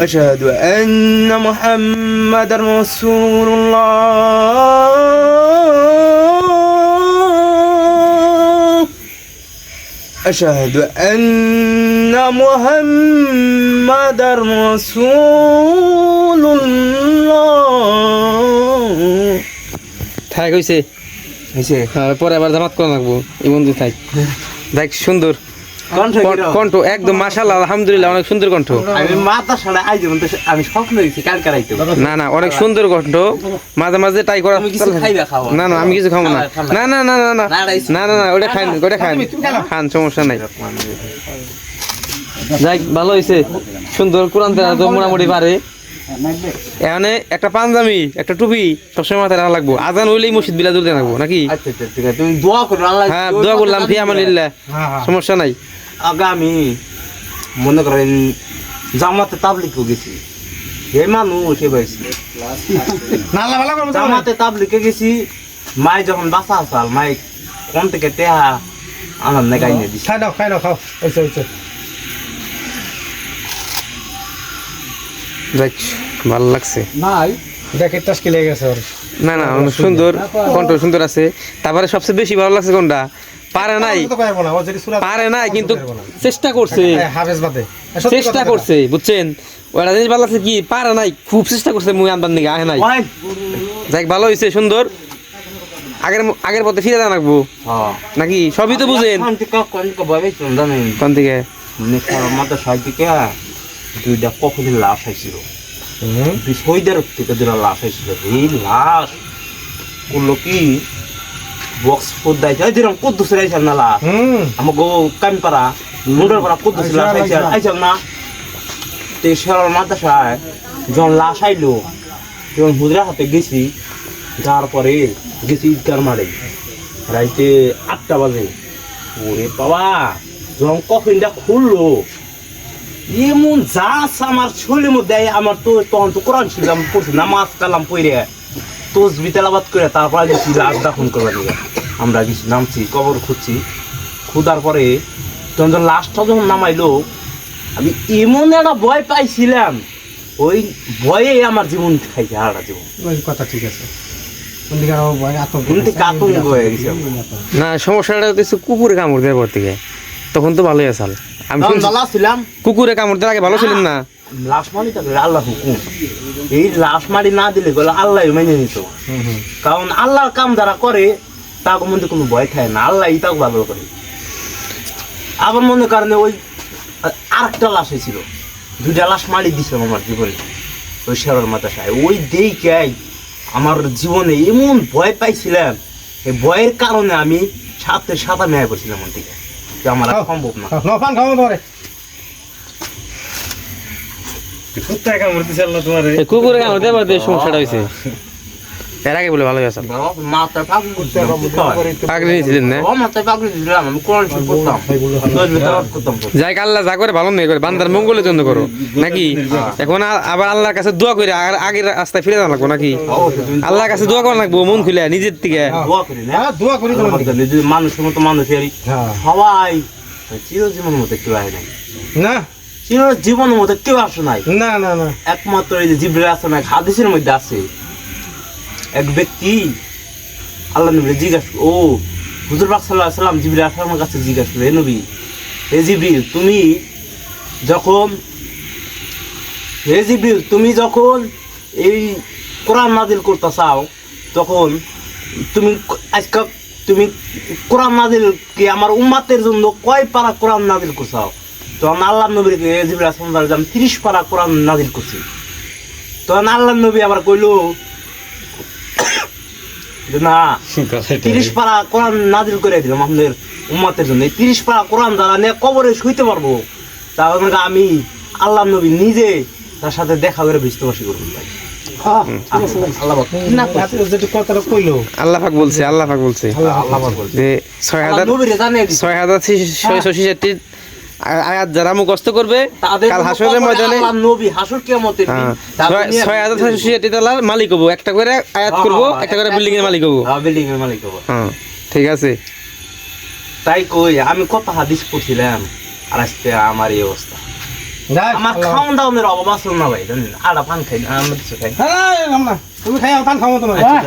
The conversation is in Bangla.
أشهد أن محمد رسول الله أشهد أن محمد رسول الله থাক হইছে হয়েছে হ্যাঁ, পরে আবার জামাত করা লাগবো এই বন্ধু থাক দেখ সুন্দর কণ্ঠ একদম আলহামদুলিল্লাহ অনেক সুন্দর কণ্ঠ আমি মাথা সাড়ে আই আমি স্বপ্ন দেখছি কালকে রাইতে না না অনেক সুন্দর কণ্ঠ মাঝে মাঝে ট্রাই করা। না না আমি কিছু খাব না না না না না না না, না না ওটা খান ওটা খান খান সমস্যা নাই যাই ভালো হয়েছে সুন্দর কোরআন তো মোটামুটি পারে এখানে একটা পাঞ্জাবি একটা টুপি সবসময় মাথায় রাখা লাগবো আজান হইলেই মসজিদ বিলা তুলতে লাগবো নাকি আচ্ছা আচ্ছা হ্যাঁ দোয়া করলাম ফি আমানিল্লাহ সমস্যা নাই আগামী মনে করেন জামাতে তাবলিকও গেছি। এই মানুষ এ বয়সী। জামাতে তাবলিকে গেছি মাই যখন বাসা আসাল মাই কোন থেকে টেহা আমার নেগাই নিয়ে দিছি। খাই নাও খাই নাও খাও। হয়েছে যাই ভালো লাগছে। নাই দেখে টাস্কি লেগে গেছে ওর। না না সুন্দর কণ্ঠ সুন্দর আছে। তারপরে সবচেয়ে বেশি ভালো লাগছে কোনটা? পারে নাই। তো পারব না ও যদি সুরা পারে নাই কিন্তু চেষ্টা করছে। চেষ্টা করছে বুঝছেন? ওটা জিনিস ভালো লাগছে কি? পারে নাই খুব চেষ্টা করছে মুই আনবার দিকে আহে নাই। যাই ভালো হয়েছে সুন্দর। আগের আগের পথে ফিরে যান রাখব হ্যাঁ। নাকি? সবই তো বুঝেন। কোন থেকে মাথা সাইড দুইটা কখনই লাশ আইছিল। দুই থেকে দুটা লাশ আইছিল। এই লাশ করল কি? বক্স দাইছে। এই দিলাম কদ্দুস রাইছাল না লাশ হুম। আমার গো কামিপাড়া মুন্ডার পাড়া কদ্দুস লাশ না? তো মাদ্রাসায় যখন লাশ আইলো যখন হুজরা হাতে গেছি যাওয়ার পরে গেছি ঈদগার মারে রাইতে আটটা বাজে। ওরে বাবা যখন কফিনটা খুললো এমন যা আমার শরীরের মধ্যে আমার তো তখন তো কোরআন ছিলাম পড়ছি নামাজ কালাম পড়ে তোজ বিতালাবাদ করে তারপরে গেছি লাশ দাফন করবার দিকে আমরা গেছি নামছি কবর খুঁজছি। খুদার পরে তখন যখন লাশটা যখন নামাইলো আমি এমন একটা ভয় পাইছিলাম ওই ভয়ে আমার জীবন খাইছে হারা জীবন। কথা ঠিক আছে। হয়ে না সমস্যাটা হচ্ছে কুকুরে কামড় দেওয়ার পর থেকে। তখন তো ভালোই আসাল আমি ছিলাম কুকুরে কামড় দেওয়ার আগে ভালো ছিলেন না? লাশ মারি আল্লাহ হুকুম। এই লাশ মারি না দিলে বলে আল্লাহ মেনে নিত। কারণ আল্লাহর কাম যারা করে তাকে মধ্যে কোনো ভয় খায় না। আল্লাহ তাকে ভালো করে। আবার মনে কারণে ওই আরেকটা লাশ হয়েছিল। দুইটা লাশ মারি দিছিলাম আমার জীবনে। ওই শেরর মাতাসায় ওই দেখে আমার জীবনে এমন ভয় পাইছিলাম। এই ভয়ের কারণে আমি সাথে সাদা মেয়ে করছিলাম ওর দিকে। যে আমার সম্ভব না। কুকুরে কামড় পর থেকে সমস্যাটা হয়েছে এর আগে বলে ভালোই মাথায় পাগল পাগড়ি নিয়েছিলেন না? ও মাথায় পাগল দিলাম আমি কোরআন শরীফ পড়তাম। করতাম। যাই আল্লাহ যা করে ভালো নেই করে বান্দার মঙ্গলের জন্য করো। নাকি? এখন আবার আল্লাহর কাছে দোয়া করে আর আগের রাস্তায় ফিরে যাওয়া লাগবো নাকি? আল্লাহর কাছে দোয়া করা লাগবো মন খুলে নিজের থেকে দোয়া করি না। হ্যাঁ দোয়া করি মানুষের মতো মানুষেরই হ্যাঁ। সবাই চিরজীবনের মতো কেউ আসে নাই। না? চিরজীবনের মতো কেউ আসে নাই। না না না। একমাত্র এই যে জিব্রাইল আছে না হাদিসের মধ্যে আছে। এক ব্যক্তি আল্লাহ নবী জিজ্ঞাসা ও, হুজুর পাক আলাইহি সাল্লাম জিবরিল আসলামের কাছে জিজ্ঞাসা করল, হে নবী, হে জিবরিল, তুমি যখন, হে জিবরিল, তুমি যখন এই কোরআন নাজিল করতে চাও, তখন তুমি ক- আজকে তুমি কোরআন নাজিল কি আমার উম্মাতের জন্য কয় পারা কোরআন নাজিল করছাও তখন আল্লাহ নবীর হে জিবরিল আসলাম আমি তিরিশ পারা কোরআন নাজিল করছি। তখন আল্লাহ নবী আবার কইলো না তিরিশ পারা কোরআন নাজিল করে দিলাম আপনাদের উম্মাতের জন্য। তিরিশ পারা কোরআন যারা নিয়ে কবরে শুইতে পারব। তাহলে আমি আল্লাহ নবী নিজে তার সাথে দেখা করে বৃষ্টিবাসী করব হ্যাঁ, বলছে আল্লাহফাক বলছে। আল্লাহ পাক বলছে। যে ছয় হাজার নবীরে জানিয়ে ছয় হাজার ছয়শো আয়াত যারা মুখস্থ করবে তাদের কাল হাসরের ময়দানে নবী হাসর কিয়ামতের দিন হ্যাঁ, তালার মালিক হব। একটা করে আয়াত হ্যাঁ, করব হ্যাঁ, একটা করে বিল্ডিং এর মালিক হব। হ্যাঁ, বিল্ডিং এর মালিক হব। হ্যাঁ ঠিক আছে। তাই কই আমি কত হাদিস পড়ছিলাম আর আজকে আমার এই অবস্থা। আমার খাওয়ান দাওয়ানের অভাব আছে না ভাই জানেন আড়া পান খাই না আমরা কিছু খাই। হ্যাঁ, তুমি খাই পান খাওয়া তোমার আচ্ছা।